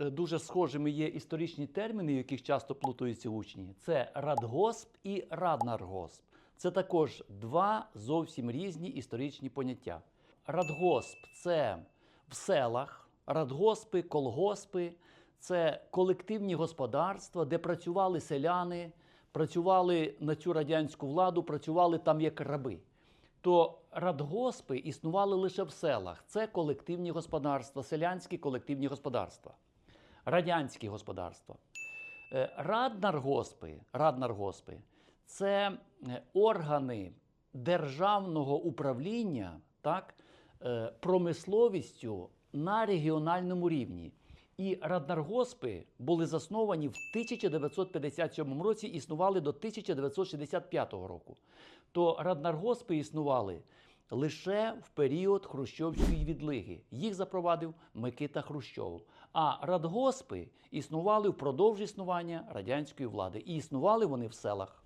е, дуже схожими є історичні терміни, яких часто плутаються учні. Це радгосп і раднаргосп. Це також два зовсім різні історичні поняття. Радгосп це в селах, радгоспи, колгоспи це колективні господарства, де працювали селяни, працювали на цю радянську владу, працювали там як раби. То радгоспи існували лише в селах. Це колективні господарства, селянські колективні господарства, радянські господарства. Е, Раднаргоспи, раднаргоспи це е, органи державного управління так, е, промисловістю на регіональному рівні. І раднаргоспи були засновані в 1957 році, існували до 1965 року. То раднаргоспи існували лише в період Хрущовської відлиги. Їх запровадив Микита Хрущов. А радгоспи існували впродовж існування радянської влади. І існували вони в селах.